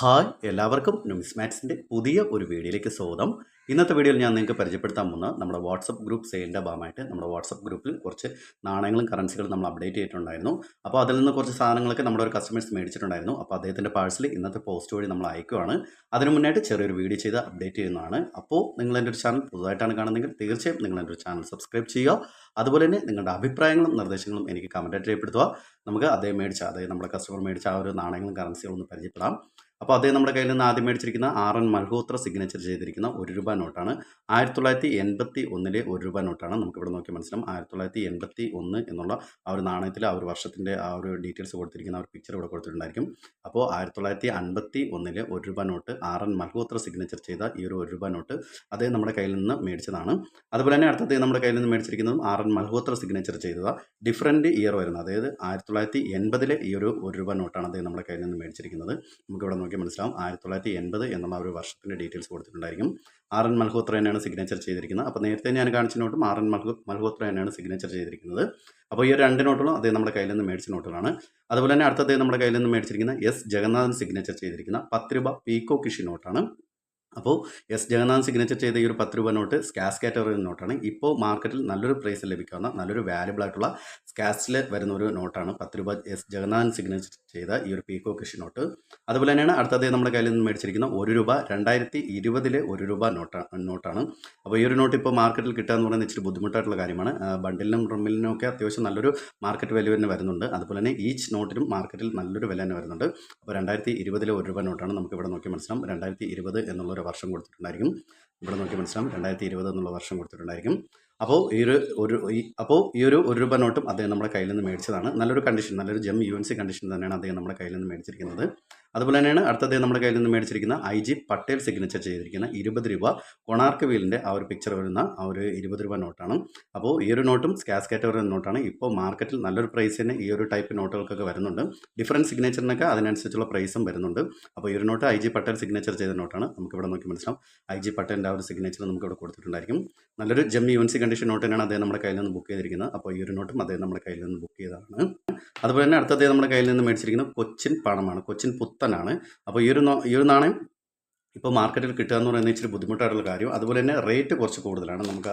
Hi എല്ലാവർക്കും ന്യൂസ്മാറ്റ്സിന്റെ പുതിയ ഒരു വീഡിയോയിലേക്ക് സ്വാഗതം. ഇന്നത്തെ വീഡിയോയിൽ ഞാൻ നിങ്ങൾക്ക് പരിചയപ്പെടുത്താൻ പോകുന്ന നമ്മുടെ വാട്സപ്പ് ഗ്രൂപ്പ് സെയിലിന്റെ ഭാഗമായിട്ട് നമ്മുടെ വാട്സപ്പ് ഗ്രൂപ്പിൽ കുറച്ച് നാണയങ്ങളും കറൻസികളും നമ്മൾ അപ്ഡേറ്റ് ചെയ്തിട്ടുണ്ടായിരുന്നു. അപ്പോൾ അതിൽ നിന്ന് കുറച്ച് സാധനങ്ങളൊക്കെ നമ്മുടെ ഒരു കസ്റ്റമേഴ്സ് മേടിച്ചിട്ടുണ്ടായിരുന്നു. അപ്പോൾ അദ്ദേഹത്തിന്റെ പാഴ്സൽ ഇന്നത്തെ പോസ്റ്റ് വഴി നമ്മൾ അയക്കുവാണ് അതിന് മുന്നായിട്ട് ചെറിയൊരു വീഡിയോ ചെയ്ത് അപ്ഡേറ്റ് ചെയ്യുന്നതാണ്. അപ്പോൾ നിങ്ങൾ എന്റെ ഒരു ചാനൽ പുതുതായിട്ടാണ് കാണുന്നതെങ്കിൽ തീർച്ചയായും നിങ്ങൾ എന്റെ ഒരു ചാനൽ സബ്സ്ക്രൈബ് ചെയ്യുക. അതുപോലെ തന്നെ നിങ്ങളുടെ അഭിപ്രായങ്ങളും നിർദ്ദേശങ്ങളും എനിക്ക് കമന്റായിട്ട് രേഖപ്പെടുത്തുക. നമുക്ക് അദ്ദേഹം മേടിച്ച അതായത് നമ്മുടെ കസ്റ്റമർ മേടിച്ച ആ ഒരു നാണയങ്ങളും കറൻസികളും ഒന്ന് പരിചയപ്പെടാം. അപ്പോൾ അദ്ദേഹം നമ്മുടെ കയ്യിൽ നിന്ന് ആദ്യം മേടിച്ചിരിക്കുന്ന ആർ എൻ മൽഹോത്ര സിഗ്നേച്ചർ ചെയ്തിരിക്കുന്ന ഒരു രൂപ നോട്ടാണ്. ആയിരത്തി തൊള്ളായിരത്തി എൺപത്തി ഒന്നിലെ ഒരു രൂപ നോട്ടാണ് നമുക്കിവിടെ നോക്കി മനസ്സിലാവും. ആയിരത്തി തൊള്ളായിരത്തി എൺപത്തി ഒന്ന് എന്നുള്ള ആ ഒരു നാണയത്തിൽ ആ ഒരു വർഷത്തിന്റെ ആ ഒരു ഡീറ്റെയിൽസ് കൊടുത്തിരിക്കുന്ന ആ ഒരു പിക്ചർ ഇവിടെ കൊടുത്തിട്ടുണ്ടായിരിക്കും. അപ്പോൾ ആയിരത്തി തൊള്ളായിരത്തി അൻപത്തി ഒന്നിലെ ഒരു രൂപ note R N Malhotra signature ചെയ്ത ഈ ഒരു ഒരു രൂപ നോട്ട് അദ്ദേഹം നമ്മുടെ കയ്യിൽ നിന്ന് മേടിച്ചതാണ്. അതുപോലെ തന്നെ അടുത്തത് നമ്മുടെ കയ്യിൽ നിന്ന് മേടിച്ചിരിക്കുന്നതും ആർ എൻ മൽഹോത്ര സിഗ്നേച്ചർ ചെയ്തത് ഡിഫറന്റ് ഇയർ വരുന്നത്. അതായത് ആയിരത്തി തൊള്ളായിരത്തി എൺപതിലെ ഈ ഒരു ഒരു രൂപ നോട്ടാണ് അദ്ദേഹം നമ്മുടെ കയ്യിൽ നിന്ന് മേടിച്ചിരിക്കുന്നത്. നമുക്കിവിടെ മനസ്സിലാവും. ആയിരത്തി തൊള്ളായിരത്തി എൺപത് എന്നുള്ള ഒരു വർഷത്തിന്റെ ഡീറ്റെയിൽസ് കൊടുത്തിട്ടുണ്ടായിരിക്കും. ആർ എൻ മൽഹോത്ര തന്നെയാണ് സിഗ്നേച്ചർ ചെയ്തിരിക്കുന്നത്. അപ്പോൾ നേരത്തെ ഞാൻ കാണിച്ച നോട്ടും ആർ എൻ മൽഹോ മൽഹോത്ര തന്നെയാണ് സിഗ്നേച്ചർ ചെയ്തിരിക്കുന്നത്. അപ്പോൾ ഈ രണ്ട് നോട്ടുകളും അതേ നമ്മുടെ കയ്യിൽ നിന്ന് മേടിച്ച നോട്ടുകളാണ്. അതുപോലെ തന്നെ അടുത്തത് നമ്മുടെ കയ്യിൽ നിന്ന് മേടിച്ചിരിക്കുന്ന എസ്. ജഗന്നാഥൻ സിഗ്നേച്ചർ ചെയ്തിരിക്കുന്ന പത്ത് രൂപ പീക്കോ കിഷി നോട്ടാണ്. അപ്പോൾ എസ് ജഗന്നാഥ് സിഗ്നേച്ചർ ചെയ്ത ഈ ഒരു പത്ത് രൂപ നോട്ട് സ്കാസ് കാറ്റഗറി നോട്ടാണ് ഇപ്പോൾ മാർക്കറ്റിൽ നല്ലൊരു പ്രൈസിൽ ലഭിക്കാവുന്ന നല്ലൊരു വാല്യബിൾ ആയിട്ടുള്ള സ്കാസിൽ വരുന്ന ഒരു നോട്ടാണ് പത്ത് രൂപ എസ് ജഗന്നാഥൻ സിഗ്നേച്ചർ ചെയ്ത ഈ ഒരു പീക്കോ കൃഷി നോട്ട് അതുപോലെ തന്നെയാണ് അടുത്തത് നമ്മുടെ കയ്യിൽ നിന്ന് മേടിച്ചിരിക്കുന്ന ഒരു രൂപ രണ്ടായിരത്തി ഇരുപതിലെ ഒരു രൂപ നോട്ടാണ് നോട്ടാണ് അപ്പോൾ ഈ ഒരു നോട്ട് ഇപ്പോൾ മാർക്കറ്റിൽ കിട്ടുക എന്ന് പറയുന്നത് ഇച്ചിരി ബുദ്ധിമുട്ടായിട്ടുള്ള കാര്യമാണ്. ബണ്ടിലിനും റമ്മിലിനും ഒക്കെ അത്യാവശ്യം നല്ലൊരു മാർക്കറ്റ് വാല്യൂ തന്നെ വരുന്നുണ്ട്. അതുപോലെ തന്നെ ഈച്ച് നോട്ടിനും മാർക്കറ്റിൽ നല്ലൊരു വില തന്നെ വരുന്നുണ്ട്. അപ്പോൾ രണ്ടായിരത്തി ഇരുപതിലെ ഒരു രൂപ നോട്ടാണ് നമുക്ക് ഇവിടെ നോക്കി മനസ്സിലാവും. രണ്ടായിരത്തി ഇരുപത് എന്നുള്ള ഒരു വർഷം കൊടുത്തിട്ടുണ്ടായിരിക്കും. ഇവിടെ നോക്കി മനസ്സിലാവും. രണ്ടായിരത്തി ഇരുപത് എന്നുള്ള വർഷം കൊടുത്തിട്ടുണ്ടായിരിക്കും. അപ്പോൾ ഈ ഒരു ഒരു അപ്പോൾ ഈ ഒരു ഒരു രൂപ നോട്ടും അദ്ദേഹം നമ്മുടെ കയ്യിൽ നിന്ന് മേടിച്ചതാണ്. നല്ലൊരു കണ്ടീഷൻ നല്ലൊരു gem U N C condition തന്നെയാണ് അദ്ദേഹം നമ്മുടെ കയ്യിൽ നിന്ന് മേടിച്ചിരിക്കുന്നത്. അതുപോലെ തന്നെയാണ് അടുത്ത അദ്ദേഹം നമ്മുടെ കയ്യിൽ നിന്ന് മേടിച്ചിരിക്കുന്ന ഐ ജി പട്ടേൽ സിഗ്നേച്ചർ ചെയ്തിരിക്കുന്ന ഇരുപത് രൂപ കൊണാർക്ക് വീലിന്റെ ആ ഒരു പിക്ചർ വരുന്ന ആ ഒരു ഇരുപത് രൂപ നോട്ടാണ്. അപ്പോൾ ഈ ഒരു നോട്ടും സ്കാസ് കാറ്റഗറി നോട്ടാണ്. ഇപ്പോൾ മാർക്കറ്റിൽ നല്ലൊരു പ്രൈസ് പ്രൈസിന് ഈ ഒരു ടൈപ്പ് നോട്ടുകൾക്കൊക്കെ വരുന്നുണ്ട്. ഡിഫറന്റ് സിഗ്നേച്ചറിനൊക്കെ അതിനനുസരിച്ചുള്ള പ്രൈസും വരുന്നുണ്ട്. അപ്പോൾ ഈ ഒരു note I G Patel signature ചെയ്ത നോട്ടാണ്. നമുക്കിവിടെ നോക്കി മനസ്സിലാവും. ഐ ജി പട്ടേലിന്റെ ആ ഒരു സിഗ്നേച്ചർ നമുക്കിവിടെ കൊടുത്തിട്ടുണ്ടായിരിക്കും. നല്ലൊരു gem U N C condition note തന്നെയാണ് അദ്ദേഹം നമ്മുടെ കയ്യിൽ നിന്ന് ബുക്ക് ചെയ്തിരിക്കുന്നത്. അപ്പോൾ ഈ ഒരു നോട്ടും അദ്ദേഹം നമ്മുടെ കയ്യിൽ നിന്ന് ബുക്ക് ചെയ്തതാണ്. അതുപോലെ തന്നെ അടുത്തത് നമ്മുടെ കയ്യിൽ നിന്ന് മേടിച്ചിരിക്കുന്നത് കൊച്ചിൻ പണമാണ്. കൊച്ചിൻ പുത്തനാണ്. അപ്പോൾ ഈ ഒരു ഈ ഒരു നാണയം ഇപ്പോൾ മാർക്കറ്റിൽ കിട്ടുക എന്ന് പറയുന്നത് ഇച്ചിരി ബുദ്ധിമുട്ടായിട്ടുള്ള കാര്യം. അതുപോലെ തന്നെ റേറ്റ് കുറച്ച് കൂടുതലാണ്. നമുക്ക്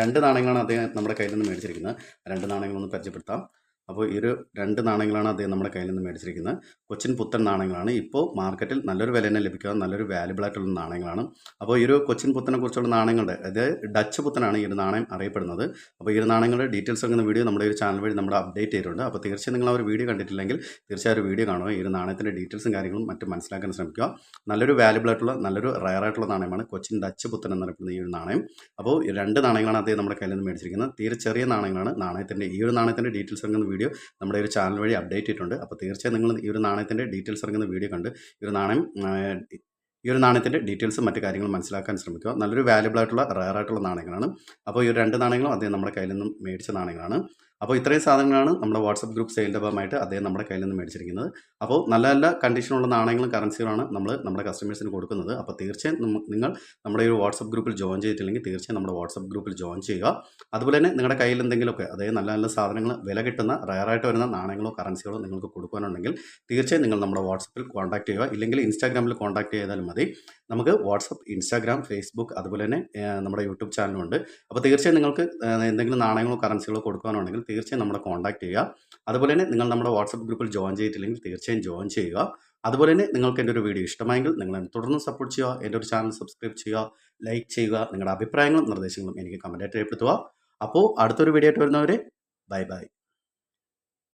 രണ്ട് നാണയങ്ങളാണ് അദ്ദേഹം നമ്മുടെ കയ്യിൽ നിന്ന് മേടിച്ചിരിക്കുന്നത്. രണ്ട് നാണയങ്ങളൊന്ന് പരിചയപ്പെടുത്താം. അപ്പോൾ ഈ ഒരു രണ്ട് നാണയങ്ങളാണ് അദ്ദേഹം നമ്മുടെ കയ്യിൽ നിന്ന് മേടിച്ചിരിക്കുന്നത്. കൊച്ചിൻ പുത്തൻ നാണയങ്ങളാണ്. ഇപ്പോൾ മാർക്കറ്റിൽ നല്ലൊരു വില തന്നെ ലഭിക്കുക. നല്ലൊരു വാല്യബിൾ ആയിട്ടുള്ള നാണയങ്ങളാണ്. അപ്പോൾ ഈ ഒരു കൊച്ചിൻ പുത്തനെ കുറിച്ചുള്ള നാണയങ്ങളുടെ അതായത് ഡച്ച് പുത്തനാണ് ഈ ഒരു നാണയം അറിയപ്പെടുന്നത്. അപ്പോൾ ഈ ഒരു നാണയങ്ങളുടെ ഡീറ്റെയിൽസ് അങ്ങനെ വീഡിയോ നമ്മുടെ ഒരു ചാനൽ വഴി നമ്മൾ അപ്ഡേറ്റ് ചെയ്തിട്ടുണ്ട്. അപ്പോൾ തീർച്ചയായും നിങ്ങൾ ആ ഒരു വീഡിയോ കണ്ടിട്ടില്ലെങ്കിൽ തീർച്ചയായും ഒരു വീഡിയോ കാണുക. ഈ ഒരു നാണയത്തിന്റെ ഡീറ്റെയിൽസും കാര്യങ്ങളും മറ്റും മനസ്സിലാക്കാൻ ശ്രമിക്കുക. നല്ലൊരു വാല്യബിൾ ആയിട്ടുള്ള നല്ലൊരു റയർ ആയിട്ടുള്ള നാണയമാണ് കൊച്ചിൻ ഡച്ച് പുത്തൻ എന്നറിയപ്പെടുന്ന ഈ ഒരു നാണയം. അപ്പോൾ രണ്ട് നാണയങ്ങളാണ് അദ്ദേഹം നമ്മുടെ കയ്യിൽ നിന്ന് മേടിച്ചിരിക്കുന്നത്. തീരെ ചെറിയ നാണയങ്ങളാണ് നാണയത്തിന്റെ ഈ ഒരു നാണയത്തിന്റെ ഡീറ്റെയിൽസ് അങ്ങനെ വീഡിയോ നമ്മുടെ ഒരു ചാനൽ വഴി അപ്ഡേറ്റ് ചെയ്തിട്ടുണ്ട്. അപ്പോൾ തീർച്ചയായും നിങ്ങൾ ഈ ഒരു നാണയത്തിന്റെ ഡീറ്റെയിൽസ് ഇറങ്ങുന്ന വീഡിയോ കണ്ട് ഈ ഒരു നാണയം ഈ ഒരു നാണയത്തിന്റെ ഡീറ്റെയിൽസും മറ്റു കാര്യങ്ങളും മനസ്സിലാക്കാൻ ശ്രമിക്കുക. നല്ലൊരു വാല്യബിൾ ആയിട്ടുള്ള റയർ ആയിട്ടുള്ള നാണയങ്ങളാണ്. അപ്പോൾ ഈ ഒരു രണ്ട് നാണയങ്ങളും അദ്ദേഹം നമ്മുടെ കയ്യിൽ നിന്നും മേടിച്ച നാണയങ്ങളാണ്. അപ്പോൾ ഇത്രയും സാധനങ്ങളാണ് നമ്മുടെ വാട്സപ്പ് ഗ്രൂപ്പ് സെയിലിന്റെ ഭാഗമായിട്ട് അദ്ദേഹം നമ്മുടെ കയ്യിൽ നിന്ന് മേടിച്ചിരിക്കുന്നത്. അപ്പോൾ നല്ല നല്ല കണ്ടീഷനുള്ള നാണയങ്ങളും കറൻസികളാണ് നമ്മൾ നമ്മുടെ കസ്റ്റമേഴ്സിന് കൊടുക്കുന്നത്. അപ്പോൾ തീർച്ചയായും നിങ്ങൾ നമ്മുടെ ഈ വാട്സപ്പ് ഗ്രൂപ്പിൽ ജോയിൻ ചെയ്തിട്ടില്ലെങ്കിൽ തീർച്ചയായും നമ്മുടെ വാട്സപ്പ് ഗ്രൂപ്പിൽ ജോയിൻ ചെയ്യുക. അതുപോലെ തന്നെ നിങ്ങളുടെ കയ്യിൽ എന്തെങ്കിലുമൊക്കെ അതായത് നല്ല നല്ല സാധനങ്ങൾ വില കിട്ടുന്ന റയറായിട്ട് വരുന്ന നാണയങ്ങളോ കറൻസികളോ നിങ്ങൾക്ക് കൊടുക്കാനുണ്ടെങ്കിൽ തീർച്ചയായും നിങ്ങൾ നമ്മുടെ വാട്സപ്പിൽ കോൺടാക്ട് ചെയ്യുക. ഇല്ലെങ്കിൽ ഇൻസ്റ്റാഗ്രാമിൽ കോൺടാക്ട് ചെയ്താലും മതി. നമുക്ക് വാട്സപ്പ് ഇൻസ്റ്റാഗ്രാം ഫേസ്ബുക്ക് അതുപോലെ തന്നെ നമ്മുടെ യൂട്യൂബ് ചാനലുണ്ട് അപ്പോൾ തീർച്ചയായും നിങ്ങൾക്ക് എന്തെങ്കിലും നാണയങ്ങളോ കറൻസികളോ കൊടുക്കാനുണ്ടെങ്കിൽ തീർച്ചയായും നമ്മളെ കോൺടാക്ട് ചെയ്യുക. അതുപോലെ തന്നെ നിങ്ങൾ നമ്മുടെ വാട്സപ്പ് ഗ്രൂപ്പിൽ ജോയിൻ ചെയ്തിട്ടില്ലെങ്കിൽ തീർച്ചയായും ജോയിൻ ചെയ്യുക. അതുപോലെ തന്നെ നിങ്ങൾക്ക് എന്റെ ഒരു വീഡിയോ ഇഷ്ടമായെങ്കിൽ നിങ്ങൾ തുടർന്ന് സപ്പോർട്ട് ചെയ്യുക. എന്റെ ഒരു ചാനൽ സബ്സ്ക്രൈബ് ചെയ്യുക ലൈക്ക് ചെയ്യുക നിങ്ങളുടെ അഭിപ്രായങ്ങളും നിർദ്ദേശങ്ങളും എനിക്ക് കമന്റായിട്ട് രേഖപ്പെടുത്തുക. അപ്പോൾ അടുത്തൊരു വീഡിയോ ആയിട്ട് വരുന്നവരെ ബൈ ബൈ